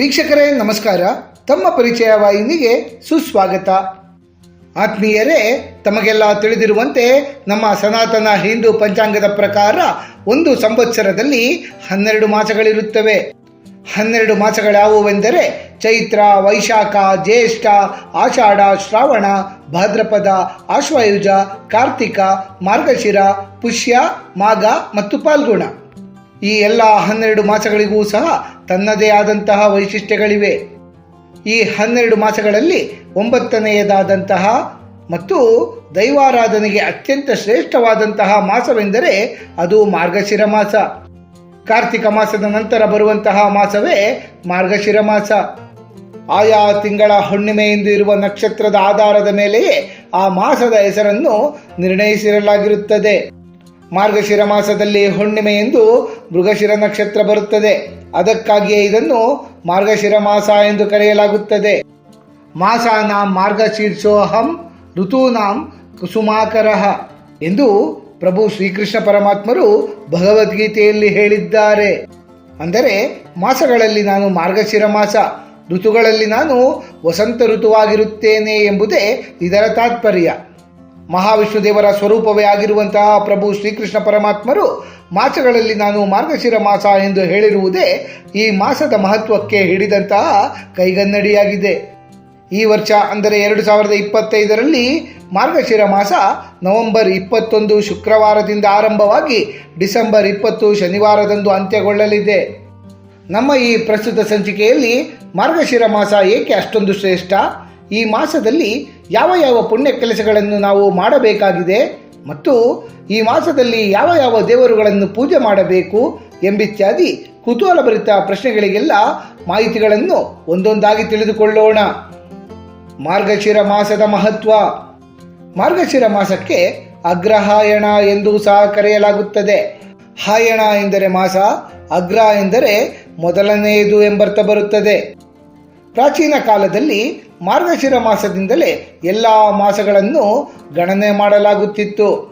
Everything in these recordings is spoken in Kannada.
ವೀಕ್ಷಕರೇ, ನಮಸ್ಕಾರ. ತಮ್ಮ ಪರಿಚಯ ವಾಹಿನಿಗೆ ಸುಸ್ವಾಗತ. ಆತ್ಮೀಯರೇ, ತಮಗೆಲ್ಲ ತಿಳಿದಿರುವಂತೆ ನಮ್ಮ ಸನಾತನ ಹಿಂದೂ ಪಂಚಾಂಗದ ಪ್ರಕಾರ ಒಂದು ಸಂವತ್ಸರದಲ್ಲಿ ಹನ್ನೆರಡು ಮಾಸಗಳಿರುತ್ತವೆ. ಹನ್ನೆರಡು ಮಾಸಗಳ್ಯಾವುವೆಂದರೆ ಚೈತ್ರ, ವೈಶಾಖ, ಜ್ಯೇಷ್ಠ, ಆಷಾಢ, ಶ್ರಾವಣ, ಭಾದ್ರಪದ, ಆಶ್ವಾಯುಜ, ಕಾರ್ತಿಕ, ಮಾರ್ಗಶಿರ, ಪುಷ್ಯ, ಮಾಘ ಮತ್ತು ಪಾಲ್ಗುಣ. ಈ ಎಲ್ಲ ಹನ್ನೆರಡು ಮಾಸಗಳಿಗೂ ಸಹ ತನ್ನದೇ ಆದಂತಹ ವೈಶಿಷ್ಟ್ಯಗಳಿವೆ. ಈ ಹನ್ನೆರಡು ಮಾಸಗಳಲ್ಲಿ ಒಂಬತ್ತನೆಯದಾದಂತಹ ಮತ್ತು ದೈವಾರಾಧನೆಗೆ ಅತ್ಯಂತ ಶ್ರೇಷ್ಠವಾದಂತಹ ಮಾಸವೆಂದರೆ ಅದು ಮಾರ್ಗಶಿರ ಮಾಸ. ಕಾರ್ತಿಕ ಮಾಸದ ನಂತರ ಬರುವಂತಹ ಮಾಸವೇ ಮಾರ್ಗಶಿರ ಮಾಸ. ಆಯಾ ತಿಂಗಳ ಹುಣ್ಣಿಮೆಯಿಂದಿರುವ ಇರುವ ನಕ್ಷತ್ರದ ಆಧಾರದ ಮೇಲೆಯೇ ಆ ಮಾಸದ ಹೆಸರನ್ನು ನಿರ್ಣಯಿಸಿರಲಾಗಿರುತ್ತದೆ. ಮಾರ್ಗಶಿರ ಮಾಸದಲ್ಲಿ ಹುಣ್ಣಿಮೆ ಎಂದು ಮೃಗಶಿರ ನಕ್ಷತ್ರ ಬರುತ್ತದೆ. ಅದಕ್ಕಾಗಿಯೇ ಇದನ್ನು ಮಾರ್ಗಶಿರ ಮಾಸ ಎಂದು ಕರೆಯಲಾಗುತ್ತದೆ. ಮಾಸಾನಾಂ ಮಾರ್ಗಶೀರ್ಷೋಹಂ ಋತೂನಾಂ ಕುಸುಮಾಕರ ಎಂದು ಪ್ರಭು ಶ್ರೀಕೃಷ್ಣ ಪರಮಾತ್ಮರು ಭಗವದ್ಗೀತೆಯಲ್ಲಿ ಹೇಳಿದ್ದಾರೆ. ಅಂದರೆ ಮಾಸಗಳಲ್ಲಿ ನಾನು ಮಾರ್ಗಶಿರ ಮಾಸ, ಋತುಗಳಲ್ಲಿ ನಾನು ವಸಂತ ಋತುವಾಗಿರುತ್ತೇನೆ ಎಂಬುದೇ ಇದರ ತಾತ್ಪರ್ಯ. ಮಹಾವಿಷ್ಣುದೇವರ ಸ್ವರೂಪವೇ ಆಗಿರುವಂತಹ ಪ್ರಭು ಶ್ರೀಕೃಷ್ಣ ಪರಮಾತ್ಮರು ಮಾಸಗಳಲ್ಲಿ ನಾನು ಮಾರ್ಗಶಿರ ಮಾಸ ಎಂದು ಹೇಳಿರುವುದೇ ಈ ಮಾಸದ ಮಹತ್ವಕ್ಕೆ ಹಿಡಿದಂತಹ ಕೈಗನ್ನಡಿಯಾಗಿದೆ. ಈ ವರ್ಷ ಅಂದರೆ ಎರಡು ಸಾವಿರದ ಇಪ್ಪತ್ತೈದರಲ್ಲಿ ಮಾರ್ಗಶಿರ ಮಾಸ ನವೆಂಬರ್ ಇಪ್ಪತ್ತೊಂದು ಶುಕ್ರವಾರದಿಂದ ಆರಂಭವಾಗಿ ಡಿಸೆಂಬರ್ ಇಪ್ಪತ್ತು ಶನಿವಾರದಂದು ಅಂತ್ಯಗೊಳ್ಳಲಿದೆ. ನಮ್ಮ ಈ ಪ್ರಸ್ತುತ ಸಂಚಿಕೆಯಲ್ಲಿ ಮಾರ್ಗಶಿರ ಮಾಸ ಏಕೆ ಅಷ್ಟೊಂದು ಶ್ರೇಷ್ಠ? ಈ ಮಾಸದಲ್ಲಿ ಯಾವ ಯಾವ ಪುಣ್ಯ ಕೆಲಸಗಳನ್ನು ನಾವು ಮಾಡಬೇಕಾಗಿದೆ ಮತ್ತು ಈ ಮಾಸದಲ್ಲಿ ಯಾವ ಯಾವ ದೇವರುಗಳನ್ನು ಪೂಜೆ ಮಾಡಬೇಕು ಎಂಬಿತ್ಯಾದಿ ಕುತೂಹಲಭರಿತ ಪ್ರಶ್ನೆಗಳಿಗೆಲ್ಲ ಮಾಹಿತಿಗಳನ್ನು ಒಂದೊಂದಾಗಿ ತಿಳಿದುಕೊಳ್ಳೋಣ. ಮಾರ್ಗಶಿರ ಮಾಸದ ಮಹತ್ವ. ಮಾರ್ಗಶಿರ ಮಾಸಕ್ಕೆ ಅಗ್ರಹಾಯಣ ಎಂದು ಸಹ ಕರೆಯಲಾಗುತ್ತದೆ. ಹಾಯಣ ಎಂದರೆ ಮಾಸ, ಅಗ್ರ ಎಂದರೆ ಮೊದಲನೆಯದು ಎಂಬರ್ಥ ಬರುತ್ತದೆ. ಪ್ರಾಚೀನ ಕಾಲದಲ್ಲಿ ಮಾರ್ಗಶಿರ ಮಾಸದಿಂದಲೇ ಎಲ್ಲ ಮಾಸಗಳನ್ನು ಗಣನೆ ಮಾಡಲಾಗುತ್ತಿತ್ತು.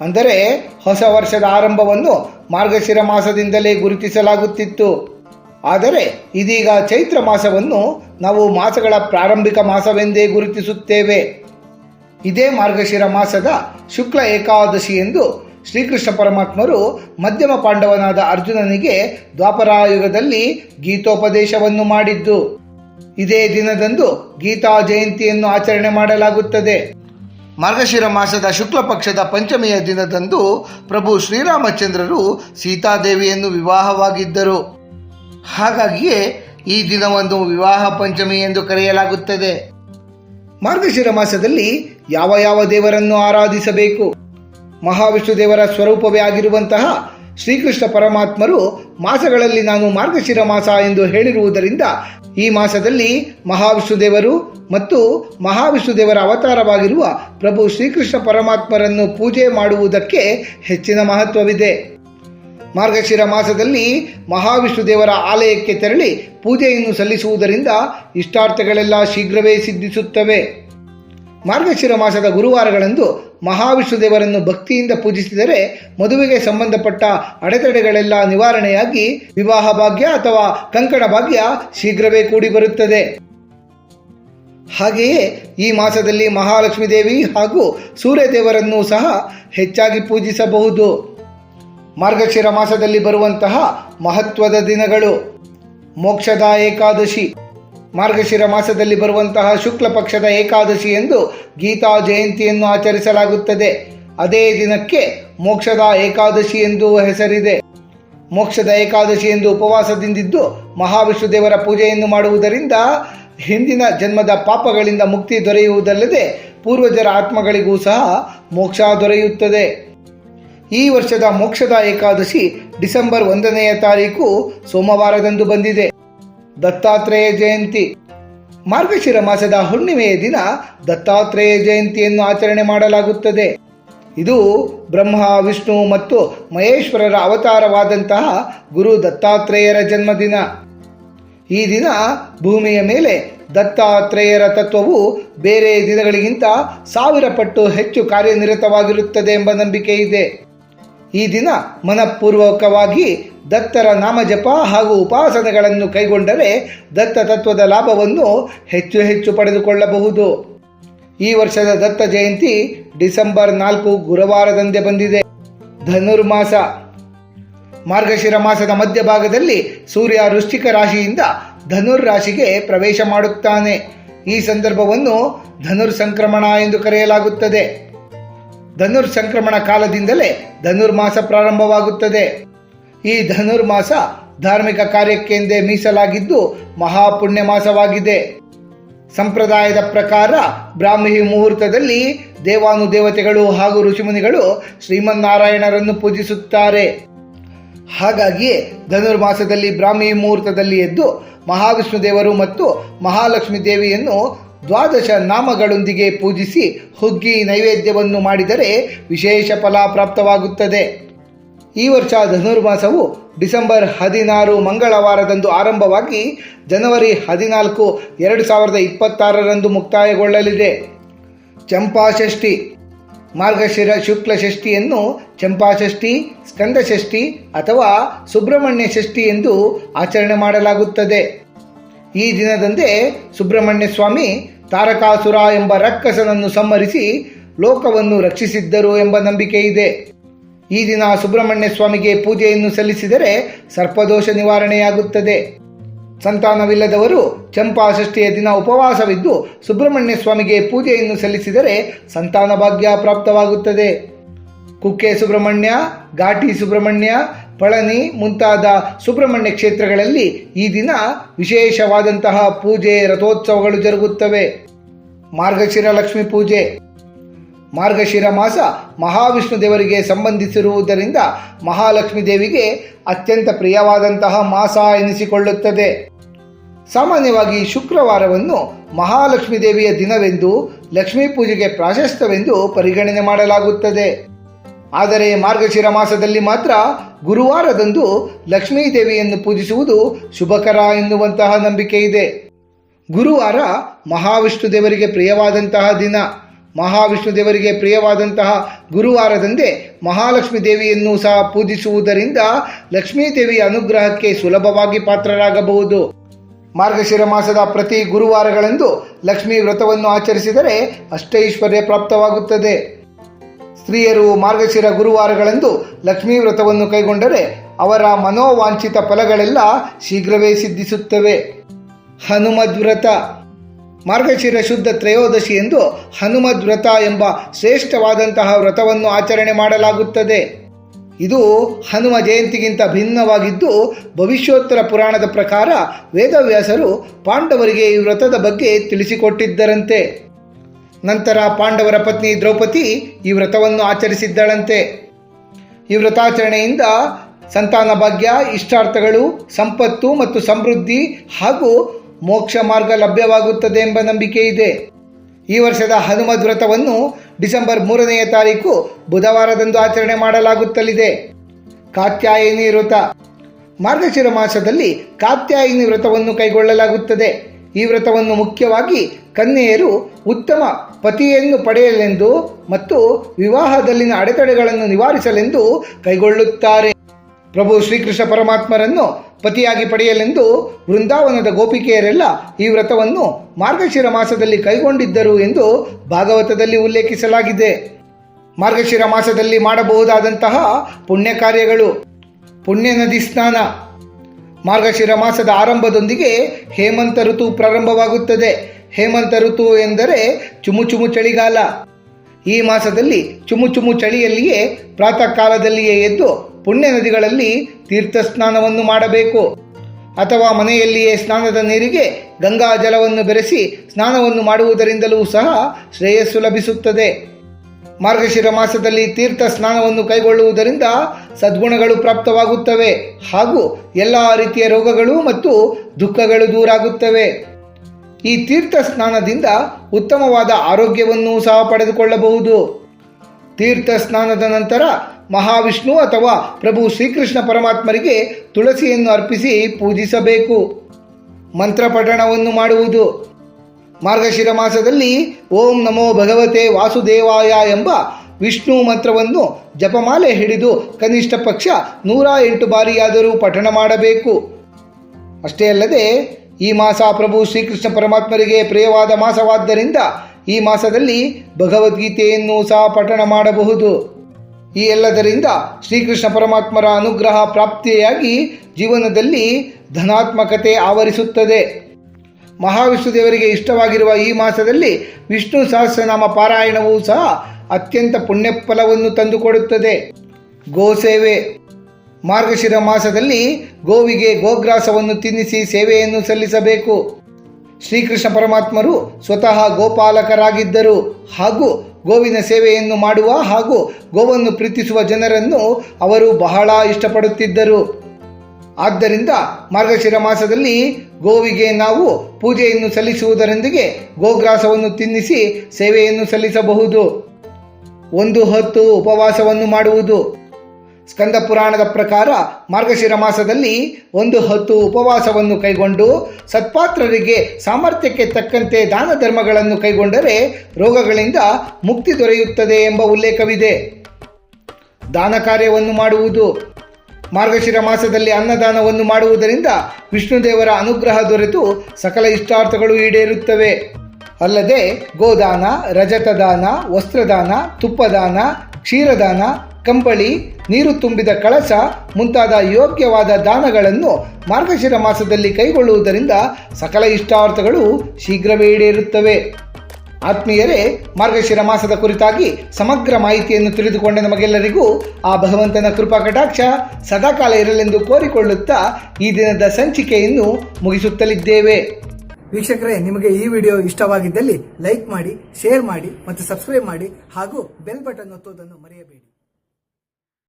ಅಂದರೆ ಹೊಸ ವರ್ಷದ ಆರಂಭವನ್ನು ಮಾರ್ಗಶಿರ ಮಾಸದಿಂದಲೇ ಗುರುತಿಸಲಾಗುತ್ತಿತ್ತು. ಆದರೆ ಇದೀಗ ಚೈತ್ರ ಮಾಸವನ್ನು ನಾವು ಮಾಸಗಳ ಪ್ರಾರಂಭಿಕ ಮಾಸವೆಂದೇ ಗುರುತಿಸುತ್ತೇವೆ. ಇದೇ ಮಾರ್ಗಶಿರ ಮಾಸದ ಶುಕ್ಲ ಏಕಾದಶಿ ಎಂದು ಶ್ರೀಕೃಷ್ಣ ಪರಮಾತ್ಮರು ಮಧ್ಯಮ ಪಾಂಡವನಾದ ಅರ್ಜುನನಿಗೆ ದ್ವಾಪರಾಯುಗದಲ್ಲಿ ಗೀತೋಪದೇಶವನ್ನು ಮಾಡಿದ್ದು. ಇದೇ ದಿನದಂದು ಗೀತಾ ಜಯಂತಿಯನ್ನು ಆಚರಣೆ ಮಾಡಲಾಗುತ್ತದೆ. ಮಾರ್ಗಶಿರ ಮಾಸದ ಶುಕ್ಲ ಪಕ್ಷದ ಪಂಚಮಿಯ ದಿನದಂದು ಪ್ರಭು ಶ್ರೀರಾಮಚಂದ್ರರು ಸೀತಾದೇವಿಯನ್ನು ವಿವಾಹವಾಗಿದ್ದರು. ಹಾಗಾಗಿಯೇ ಈ ದಿನವನ್ನು ವಿವಾಹ ಪಂಚಮಿ ಎಂದು ಕರೆಯಲಾಗುತ್ತದೆ. ಮಾರ್ಗಶಿರ ಮಾಸದಲ್ಲಿ ಯಾವ ಯಾವ ದೇವರನ್ನು ಆರಾಧಿಸಬೇಕು? ಮಹಾವಿಷ್ಣು ದೇವರ ಸ್ವರೂಪವೇ ಆಗಿರುವಂತಹ ಶ್ರೀಕೃಷ್ಣ ಪರಮಾತ್ಮರು, ಮಾಸಗಳಲ್ಲಿ ನಾನು ಮಾರ್ಗಶಿರ ಮಾಸ ಎಂದು ಹೇಳಿರುವುದರಿಂದ ಈ ಮಾಸದಲ್ಲಿ ಮಹಾವಿಷ್ಣುದೇವರು ಮತ್ತು ಮಹಾವಿಷ್ಣುದೇವರ ಅವತಾರವಾಗಿರುವ ಪ್ರಭು ಶ್ರೀಕೃಷ್ಣ ಪರಮಾತ್ಮರನ್ನು ಪೂಜೆ ಮಾಡುವುದಕ್ಕೆ ಹೆಚ್ಚಿನ ಮಹತ್ವವಿದೆ. ಮಾರ್ಗಶಿರ ಮಾಸದಲ್ಲಿ ಮಹಾವಿಷ್ಣು ದೇವರ ಆಲಯಕ್ಕೆ ತೆರಳಿ ಪೂಜೆಯನ್ನು ಸಲ್ಲಿಸುವುದರಿಂದ ಇಷ್ಟಾರ್ಥಗಳೆಲ್ಲ ಶೀಘ್ರವೇ ಸಿದ್ಧಿಸುತ್ತವೆ. ಮಾರ್ಗಶಿರ ಮಾಸದ ಗುರುವಾರಗಳಂದು ಮಹಾವಿಷ್ಣು ದೇವರನ್ನು ಭಕ್ತಿಯಿಂದ ಪೂಜಿಸಿದರೆ ಮದುವೆಗೆ ಸಂಬಂಧಪಟ್ಟ ಅಡೆತಡೆಗಳೆಲ್ಲ ನಿವಾರಣೆಯಾಗಿ ವಿವಾಹ ಭಾಗ್ಯ ಅಥವಾ ಕಂಕಣ ಭಾಗ್ಯ ಶೀಘ್ರವೇ ಕೂಡಿ ಬರುತ್ತದೆ. ಹಾಗೆಯೇ ಈ ಮಾಸದಲ್ಲಿ ಮಹಾಲಕ್ಷ್ಮೀ ದೇವಿ ಹಾಗೂ ಸೂರ್ಯದೇವರನ್ನು ಸಹ ಹೆಚ್ಚಾಗಿ ಪೂಜಿಸಬಹುದು. ಮಾರ್ಗಶಿರ ಮಾಸದಲ್ಲಿ ಬರುವಂತಹ ಮಹತ್ವದ ದಿನಗಳು. ಮೋಕ್ಷದ ಏಕಾದಶಿ. ಮಾರ್ಗಶಿರ ಮಾಸದಲ್ಲಿ ಬರುವಂತಹ ಶುಕ್ಲ ಪಕ್ಷದ ಏಕಾದಶಿ ಎಂದು ಗೀತಾ ಜಯಂತಿಯನ್ನು ಆಚರಿಸಲಾಗುತ್ತದೆ. ಅದೇ ದಿನಕ್ಕೆ ಮೋಕ್ಷದ ಏಕಾದಶಿ ಎಂದು ಹೆಸರಿದೆ. ಮೋಕ್ಷದ ಏಕಾದಶಿ ಎಂದು ಉಪವಾಸದಿಂದಿದ್ದು ಮಹಾವಿಷ್ಣು ದೇವರ ಪೂಜೆಯನ್ನು ಮಾಡುವುದರಿಂದ ಹಿಂದಿನ ಜನ್ಮದ ಪಾಪಗಳಿಂದ ಮುಕ್ತಿ ದೊರೆಯುವುದಲ್ಲದೆ ಪೂರ್ವಜರ ಆತ್ಮಗಳಿಗೂ ಸಹ ಮೋಕ್ಷ ದೊರೆಯುತ್ತದೆ. ಈ ವರ್ಷದ ಮೋಕ್ಷದ ಏಕಾದಶಿ ಡಿಸೆಂಬರ್ ಒಂದನೆಯ ತಾರೀಕು ಸೋಮವಾರದಂದು ಬಂದಿದೆ. ದತ್ತಾತ್ರೇಯ ಜಯಂತಿ. ಮಾರ್ಗಶಿರ ಮಾಸದ ಹುಣ್ಣಿಮೆಯ ದಿನ ದತ್ತಾತ್ರೇಯ ಜಯಂತಿಯನ್ನು ಆಚರಣೆ ಮಾಡಲಾಗುತ್ತದೆ. ಇದು ಬ್ರಹ್ಮ, ವಿಷ್ಣು ಮತ್ತು ಮಹೇಶ್ವರರ ಅವತಾರವಾದಂತಹ ಗುರು ದತ್ತಾತ್ರೇಯರ ಜನ್ಮದಿನ. ಈ ದಿನ ಭೂಮಿಯ ಮೇಲೆ ದತ್ತಾತ್ರೇಯರ ತತ್ವವು ಬೇರೆ ದಿನಗಳಿಗಿಂತ ಸಾವಿರ ಪಟ್ಟು ಹೆಚ್ಚು ಕಾರ್ಯನಿರತವಾಗಿರುತ್ತದೆ ಎಂಬ ನಂಬಿಕೆ ಇದೆ. ಈ ದಿನ ಮನಪೂರ್ವಕವಾಗಿ ದತ್ತರ ನಾಮಜಪ ಹಾಗೂ ಉಪಾಸನೆಗಳನ್ನು ಕೈಗೊಂಡರೆ ದತ್ತ ತತ್ವದ ಲಾಭವನ್ನು ಹೆಚ್ಚು ಹೆಚ್ಚು ಪಡೆದುಕೊಳ್ಳಬಹುದು. ಈ ವರ್ಷದ ದತ್ತ ಜಯಂತಿ ಡಿಸೆಂಬರ್ ನಾಲ್ಕು ಗುರುವಾರದಂದೇ ಬಂದಿದೆ. ಧನುರ್ಮಾಸ. ಮಾರ್ಗಶಿರ ಮಾಸದ ಮಧ್ಯಭಾಗದಲ್ಲಿ ಸೂರ್ಯ ವೃಶ್ಚಿಕ ರಾಶಿಯಿಂದ ಧನುರ್ ರಾಶಿಗೆ ಪ್ರವೇಶ ಮಾಡುತ್ತಾನೆ. ಈ ಸಂದರ್ಭವನ್ನು ಧನುರ್ ಸಂಕ್ರಮಣ ಎಂದು ಕರೆಯಲಾಗುತ್ತದೆ. ಧನುರ್ ಸಂಕ್ರಮಣ ಕಾಲದಿಂದಲೇ ಧನುರ್ಮಾಸ ಪ್ರಾರಂಭವಾಗುತ್ತದೆ. ಈ ಧನುರ್ಮಾಸ ಧಾರ್ಮಿಕ ಕಾರ್ಯಕ್ಕೆಂದೇ ಮೀಸಲಾಗಿದ್ದು ಮಹಾಪುಣ್ಯ ಮಾಸವಾಗಿದೆ ಸಂಪ್ರದಾಯದ ಪ್ರಕಾರ ಬ್ರಾಹ್ಮಿ ಮುಹೂರ್ತದಲ್ಲಿ ದೇವಾನುದೇವತೆಗಳು ಹಾಗೂ ಋಷಿಮುನಿಗಳು ಶ್ರೀಮನ್ನಾರಾಯಣರನ್ನು ಪೂಜಿಸುತ್ತಾರೆ. ಹಾಗಾಗಿಯೇ ಧನುರ್ಮಾಸದಲ್ಲಿ ಬ್ರಾಹ್ಮಿ ಮುಹೂರ್ತದಲ್ಲಿ ಎದ್ದು ಮಹಾವಿಷ್ಣು ದೇವರು ಮತ್ತು ಮಹಾಲಕ್ಷ್ಮಿ ದೇವಿಯನ್ನು ದ್ವಾದಶ ನಾಮಗಳೊಂದಿಗೆ ಪೂಜಿಸಿ ಹುಗ್ಗಿ ನೈವೇದ್ಯವನ್ನು ಮಾಡಿದರೆ ವಿಶೇಷ ಫಲ ಪ್ರಾಪ್ತವಾಗುತ್ತದೆ. ಈ ವರ್ಷ ಧನುರ್ಮಾಸವು ಡಿಸೆಂಬರ್ ಹದಿನಾರು ಮಂಗಳವಾರದಂದು ಆರಂಭವಾಗಿ ಜನವರಿ ಹದಿನಾಲ್ಕು ಎರಡು ಸಾವಿರದ ಇಪ್ಪತ್ತಾರರಂದು ಮುಕ್ತಾಯಗೊಳ್ಳಲಿದೆ. ಚಂಪಾಷಷ್ಠಿ, ಮಾರ್ಗಶಿರ ಶುಕ್ಲ ಷಷ್ಠಿಯನ್ನು ಚಂಪಾಷಷ್ಠಿ, ಸ್ಕಂದಷಷ್ಠಿ ಅಥವಾ ಸುಬ್ರಹ್ಮಣ್ಯ ಷಷ್ಠಿ ಎಂದು ಆಚರಣೆ ಮಾಡಲಾಗುತ್ತದೆ. ಈ ದಿನದಂದೇ ಸುಬ್ರಹ್ಮಣ್ಯ ಸ್ವಾಮಿ ತಾರಕಾಸುರ ಎಂಬ ರಕ್ಕಸನನ್ನು ಸಂಹರಿಸಿ ಲೋಕವನ್ನು ರಕ್ಷಿಸಿದ್ದರು ಎಂಬ ನಂಬಿಕೆ ಇದೆ ಈ ದಿನ ಸುಬ್ರಹ್ಮಣ್ಯ ಸ್ವಾಮಿಗೆ ಪೂಜೆಯನ್ನು ಸಲ್ಲಿಸಿದರೆ ಸರ್ಪದೋಷ ನಿವಾರಣೆಯಾಗುತ್ತದೆ. ಸಂತಾನವಿಲ್ಲದವರು ಚಂಪಾ ಷಷ್ಠಿಯ ದಿನ ಉಪವಾಸವಿದ್ದು ಸುಬ್ರಹ್ಮಣ್ಯ ಸ್ವಾಮಿಗೆ ಪೂಜೆಯನ್ನು ಸಲ್ಲಿಸಿದರೆ ಸಂತಾನ ಭಾಗ್ಯ ಪ್ರಾಪ್ತವಾಗುತ್ತದೆ. ಕುಕ್ಕೆ ಸುಬ್ರಹ್ಮಣ್ಯ, ಘಾಟಿ ಸುಬ್ರಹ್ಮಣ್ಯ, ಪಳನಿ ಮುಂತಾದ ಸುಬ್ರಹ್ಮಣ್ಯ ಕ್ಷೇತ್ರಗಳಲ್ಲಿ ಈ ದಿನ ವಿಶೇಷವಾದಂತಹ ಪೂಜೆ ರಥೋತ್ಸವಗಳು ಜರುಗುತ್ತವೆ. ಮಾರ್ಗಶಿರ ಲಕ್ಷ್ಮಿ ಪೂಜೆ. ಮಾರ್ಗಶಿರ ಮಾಸ ಮಹಾವಿಷ್ಣು ದೇವರಿಗೆ ಸಂಬಂಧಿಸಿರುವುದರಿಂದ ಮಹಾಲಕ್ಷ್ಮಿ ದೇವಿಗೆ ಅತ್ಯಂತ ಪ್ರಿಯವಾದಂತಹ ಮಾಸ ಎನಿಸಿಕೊಳ್ಳುತ್ತದೆ. ಸಾಮಾನ್ಯವಾಗಿ ಶುಕ್ರವಾರವನ್ನು ಮಹಾಲಕ್ಷ್ಮೀ ದೇವಿಯ ದಿನವೆಂದು ಲಕ್ಷ್ಮೀ ಪೂಜೆಗೆ ಪ್ರಾಶಸ್ತ್ಯವೆಂದು ಪರಿಗಣನೆ ಮಾಡಲಾಗುತ್ತದೆ. ಆದರೆ ಮಾರ್ಗಶಿರ ಮಾಸದಲ್ಲಿ ಮಾತ್ರ ಗುರುವಾರದಂದು ಲಕ್ಷ್ಮೀ ದೇವಿಯನ್ನು ಪೂಜಿಸುವುದು ಶುಭಕರ ಎನ್ನುವಂತಹ ನಂಬಿಕೆ ಇದೆ ಗುರುವಾರ ಮಹಾವಿಷ್ಣು ದೇವರಿಗೆ ಪ್ರಿಯವಾದಂತಹ ದಿನ. ಮಹಾವಿಷ್ಣು ದೇವರಿಗೆ ಪ್ರಿಯವಾದಂತಹ ಗುರುವಾರದಂದೇ ಮಹಾಲಕ್ಷ್ಮಿ ದೇವಿಯನ್ನು ಸಹ ಪೂಜಿಸುವುದರಿಂದ ಲಕ್ಷ್ಮೀ ದೇವಿಯ ಅನುಗ್ರಹಕ್ಕೆ ಸುಲಭವಾಗಿ ಪಾತ್ರರಾಗಬಹುದು. ಮಾರ್ಗಶಿರ ಮಾಸದ ಪ್ರತಿ ಗುರುವಾರಗಳಂದು ಲಕ್ಷ್ಮೀ ವ್ರತವನ್ನು ಆಚರಿಸಿದರೆ ಅಷ್ಟೈಶ್ವರ್ಯ ಪ್ರಾಪ್ತವಾಗುತ್ತದೆ. ಸ್ತ್ರೀಯರು ಮಾರ್ಗಶಿರ ಗುರುವಾರಗಳಂದು ಲಕ್ಷ್ಮೀ ವ್ರತವನ್ನು ಕೈಗೊಂಡರೆ ಅವರ ಮನೋವಾಂಛಿತ ಫಲಗಳೆಲ್ಲ ಶೀಘ್ರವೇ ಸಿದ್ಧಿಸುತ್ತವೆ. ಹನುಮದ್ ವ್ರತ. ಮಾರ್ಗಶಿರ ಶುದ್ಧ ತ್ರಯೋದಶಿ ಎಂದು ಹನುಮದ್ ವ್ರತ ಎಂಬ ಶ್ರೇಷ್ಠವಾದಂತಹ ವ್ರತವನ್ನು ಆಚರಣೆ ಮಾಡಲಾಗುತ್ತದೆ. ಇದು ಹನುಮ ಜಯಂತಿಗಿಂತ ಭಿನ್ನವಾಗಿದ್ದು, ಭವಿಷ್ಯೋತ್ತರ ಪುರಾಣದ ಪ್ರಕಾರ ವೇದವ್ಯಾಸರು ಪಾಂಡವರಿಗೆ ಈ ವ್ರತದ ಬಗ್ಗೆ ತಿಳಿಸಿಕೊಟ್ಟಿದ್ದರಂತೆ. ನಂತರ ಪಾಂಡವರ ಪತ್ನಿ ದ್ರೌಪದಿ ಈ ವ್ರತವನ್ನು ಆಚರಿಸಿದ್ದಳಂತೆ. ಈ ವ್ರತಾಚರಣೆಯಿಂದ ಸಂತಾನ ಭಾಗ್ಯ ಇಷ್ಟಾರ್ಥಗಳು, ಸಂಪತ್ತು ಮತ್ತು ಸಮೃದ್ಧಿ ಹಾಗೂ ಮೋಕ್ಷ ಮಾರ್ಗ ಲಭ್ಯವಾಗುತ್ತದೆ ಎಂಬ ನಂಬಿಕೆ ಇದೆ. ಈ ವರ್ಷದ ಹನುಮದ್ ವ್ರತವನ್ನು ಡಿಸೆಂಬರ್ ಮೂರನೆಯ ತಾರೀಕು ಬುಧವಾರದಂದು ಆಚರಣೆ ಮಾಡಲಾಗುತ್ತಲಿದೆ. ಕಾತ್ಯಾಯಿನಿ ವ್ರತ. ಮಾರ್ಗಶಿರ ಮಾಸದಲ್ಲಿ ಕಾತ್ಯಾಯಿನಿ ವ್ರತವನ್ನು ಕೈಗೊಳ್ಳಲಾಗುತ್ತದೆ. ಈ ವ್ರತವನ್ನು ಮುಖ್ಯವಾಗಿ ಕನ್ಯೆಯರು ಉತ್ತಮ ಪತಿಯನ್ನು ಪಡೆಯಲೆಂದು ಮತ್ತು ವಿವಾಹದಲ್ಲಿನ ಅಡೆತಡೆಗಳನ್ನು ನಿವಾರಿಸಲೆಂದು ಕೈಗೊಳ್ಳುತ್ತಾರೆ. ಪ್ರಭು ಶ್ರೀಕೃಷ್ಣ ಪರಮಾತ್ಮರನ್ನು ಪತಿಯಾಗಿ ಪಡೆಯಲೆಂದು ವೃಂದಾವನದ ಗೋಪಿಕೆಯರೆಲ್ಲ ಈ ವ್ರತವನ್ನು ಮಾರ್ಗಶಿರ ಮಾಸದಲ್ಲಿ ಕೈಗೊಂಡಿದ್ದರು ಎಂದು ಭಾಗವತದಲ್ಲಿ ಉಲ್ಲೇಖಿಸಲಾಗಿದೆ. ಮಾರ್ಗಶಿರ ಮಾಸದಲ್ಲಿ ಮಾಡಬಹುದಾದಂತಹ ಪುಣ್ಯ ಕಾರ್ಯಗಳು. ಪುಣ್ಯ ನದಿ ಸ್ನಾನ. ಮಾರ್ಗಶಿರ ಮಾಸದ ಆರಂಭದೊಂದಿಗೆ ಹೇಮಂತ ಋತು ಪ್ರಾರಂಭವಾಗುತ್ತದೆ. ಹೇಮಂತ ಋತು ಎಂದರೆ ಚುಮು ಚುಮು ಚಳಿಗಾಲ. ಈ ಮಾಸದಲ್ಲಿ ಚುಮು ಚುಮು ಚಳಿಯಲ್ಲಿಯೇ ಪ್ರಾತಃ ಕಾಲದಲ್ಲಿಯೇ ಎದ್ದು ಪುಣ್ಯ ನದಿಗಳಲ್ಲಿ ತೀರ್ಥ ಸ್ನಾನವನ್ನು ಮಾಡಬೇಕು. ಅಥವಾ ಮನೆಯಲ್ಲಿಯೇ ಸ್ನಾನದ ನೀರಿಗೆ ಗಂಗಾ ಜಲವನ್ನು ಬೆರೆಸಿ ಸ್ನಾನವನ್ನು ಮಾಡುವುದರಿಂದಲೂ ಸಹ ಶ್ರೇಯಸ್ಸು ಲಭಿಸುತ್ತದೆ. ಮಾರ್ಗಶಿರ ಮಾಸದಲ್ಲಿ ತೀರ್ಥ ಸ್ನಾನವನ್ನು ಕೈಗೊಳ್ಳುವುದರಿಂದ ಸದ್ಗುಣಗಳು ಪ್ರಾಪ್ತವಾಗುತ್ತವೆ. ಹಾಗೂ ಎಲ್ಲ ರೀತಿಯ ರೋಗಗಳು ಮತ್ತು ದುಃಖಗಳು ದೂರಾಗುತ್ತವೆ. ಈ ತೀರ್ಥ ಸ್ನಾನದಿಂದ ಉತ್ತಮವಾದ ಆರೋಗ್ಯವನ್ನು ಸಹ ಪಡೆದುಕೊಳ್ಳಬಹುದು. ತೀರ್ಥ ಸ್ನಾನದ ನಂತರ ಮಹಾವಿಷ್ಣು ಅಥವಾ ಪ್ರಭು ಶ್ರೀಕೃಷ್ಣ ಪರಮಾತ್ಮರಿಗೆ ತುಳಸಿಯನ್ನು ಅರ್ಪಿಸಿ ಪೂಜಿಸಬೇಕು. ಮಂತ್ರ ಪಠಣವನ್ನು ಮಾಡುವುದು. ಮಾರ್ಗಶಿರ ಮಾಸದಲ್ಲಿ ಓಂ ನಮೋ ಭಗವತೆ ವಾಸುದೇವಾಯ ಎಂಬ ವಿಷ್ಣು ಮಂತ್ರವನ್ನು ಜಪಮಾಲೆ ಹಿಡಿದು ಕನಿಷ್ಠ ಪಕ್ಷ ನೂರ ಎಂಟು ಬಾರಿಯಾದರೂ ಪಠಣ ಮಾಡಬೇಕು. ಅಷ್ಟೇ ಅಲ್ಲದೆ ಈ ಮಾಸ ಪ್ರಭು ಶ್ರೀಕೃಷ್ಣ ಪರಮಾತ್ಮರಿಗೆ ಪ್ರಿಯವಾದ ಮಾಸವಾದ್ದರಿಂದ ಈ ಮಾಸದಲ್ಲಿ ಭಗವದ್ಗೀತೆಯನ್ನು ಸಹ ಪಠಣ ಮಾಡಬಹುದು. ಈ ಎಲ್ಲದರಿಂದ ಶ್ರೀಕೃಷ್ಣ ಪರಮಾತ್ಮರ ಅನುಗ್ರಹ ಪ್ರಾಪ್ತಿಯಾಗಿ ಜೀವನದಲ್ಲಿ ಧನಾತ್ಮಕತೆ ಆವರಿಸುತ್ತದೆ. ಮಹಾವಿಷ್ಣು ದೇವರಿಗೆ ಇಷ್ಟವಾಗಿರುವ ಈ ಮಾಸದಲ್ಲಿ ವಿಷ್ಣು ಸಹಸ್ರನಾಮ ಪಾರಾಯಣವೂ ಸಹ ಅತ್ಯಂತ ಪುಣ್ಯಫಲವನ್ನು ತಂದುಕೊಡುತ್ತದೆ. ಗೋಸೇವೆ ಮಾರ್ಗಶಿರ ಮಾಸದಲ್ಲಿ ಗೋವಿಗೆ ಗೋಗ್ರಾಸವನ್ನು ತಿನ್ನಿಸಿ ಸೇವೆಯನ್ನು ಸಲ್ಲಿಸಬೇಕು. ಶ್ರೀಕೃಷ್ಣ ಪರಮಾತ್ಮರು ಸ್ವತಃ ಗೋಪಾಲಕರಾಗಿದ್ದರು ಹಾಗೂ ಗೋವಿನ ಸೇವೆಯನ್ನು ಮಾಡುವ ಹಾಗೂ ಗೋವನ್ನು ಪ್ರೀತಿಸುವ ಜನರನ್ನು ಅವರು ಬಹಳ ಇಷ್ಟಪಡುತ್ತಿದ್ದರು. ಆದ್ದರಿಂದ ಮಾರ್ಗಶಿರ ಮಾಸದಲ್ಲಿ ಗೋವಿಗೆ ನಾವು ಪೂಜೆಯನ್ನು ಸಲ್ಲಿಸುವುದರೊಂದಿಗೆ ಗೋಗ್ರಾಸವನ್ನು ತಿನ್ನಿಸಿ ಸೇವೆಯನ್ನು ಸಲ್ಲಿಸಬಹುದು. ಒಂದು ಹೊತ್ತು ಉಪವಾಸವನ್ನು ಮಾಡುವುದು. ಸ್ಕಂದ ಪುರಾಣದ ಪ್ರಕಾರ ಮಾರ್ಗಶಿರ ಮಾಸದಲ್ಲಿ ಒಂದು ಹೊತ್ತು ಉಪವಾಸವನ್ನು ಕೈಗೊಂಡು ಸತ್ಪಾತ್ರರಿಗೆ ಸಾಮರ್ಥ್ಯಕ್ಕೆ ತಕ್ಕಂತೆ ದಾನ ಧರ್ಮಗಳನ್ನು ಕೈಗೊಂಡರೆ ರೋಗಗಳಿಂದ ಮುಕ್ತಿ ದೊರೆಯುತ್ತದೆ ಎಂಬ ಉಲ್ಲೇಖವಿದೆ. ದಾನ ಕಾರ್ಯವನ್ನು ಮಾಡುವುದು. ಮಾರ್ಗಶಿರ ಮಾಸದಲ್ಲಿ ಅನ್ನದಾನವನ್ನು ಮಾಡುವುದರಿಂದ ವಿಷ್ಣುದೇವರ ಅನುಗ್ರಹ ದೊರೆತು ಸಕಲ ಇಷ್ಟಾರ್ಥಗಳು ಈಡೇರುತ್ತವೆ. ಅಲ್ಲದೆ ಗೋದಾನ, ರಜತದಾನ, ವಸ್ತ್ರದಾನ, ತುಪ್ಪದಾನ, ಕ್ಷೀರದಾನ ಕಂಬಳಿ, ನೀರು ತುಂಬಿದ ಕಳಸ ಮುಂತಾದ ಯೋಗ್ಯವಾದ ದಾನಗಳನ್ನು ಮಾರ್ಗಶಿರ ಮಾಸದಲ್ಲಿ ಕೈಗೊಳ್ಳುವುದರಿಂದ ಸಕಲ ಇಷ್ಟಾರ್ಥಗಳು ಶೀಘ್ರವೇ ಈಡೇರುತ್ತವೆ. ಆತ್ಮೀಯರೇ, ಮಾರ್ಗಶಿರ ಮಾಸದ ಕುರಿತಾಗಿ ಸಮಗ್ರ ಮಾಹಿತಿಯನ್ನು ತಿಳಿದುಕೊಂಡ ನಮಗೆಲ್ಲರಿಗೂ ಆ ಭಗವಂತನ ಕೃಪಾ ಕಟಾಕ್ಷ ಸದಾಕಾಲ ಇರಲೆಂದು ಕೋರಿಕೊಳ್ಳುತ್ತಾ ಈ ದಿನದ ಸಂಚಿಕೆಯನ್ನು ಮುಗಿಸುತ್ತಲಿದ್ದೇವೆ. ವೀಕ್ಷಕರೇ, ನಿಮಗೆ ಈ ವಿಡಿಯೋ ಇಷ್ಟವಾಗಿದ್ದಲ್ಲಿ ಲೈಕ್ ಮಾಡಿ, ಶೇರ್ ಮಾಡಿ ಮತ್ತು ಸಬ್ಸ್ಕ್ರೈಬ್ ಮಾಡಿ ಹಾಗೂ ಬೆಲ್ ಬಟನ್ ಒತ್ತುವುದನ್ನು ಮರೆಯಬೇಡಿ.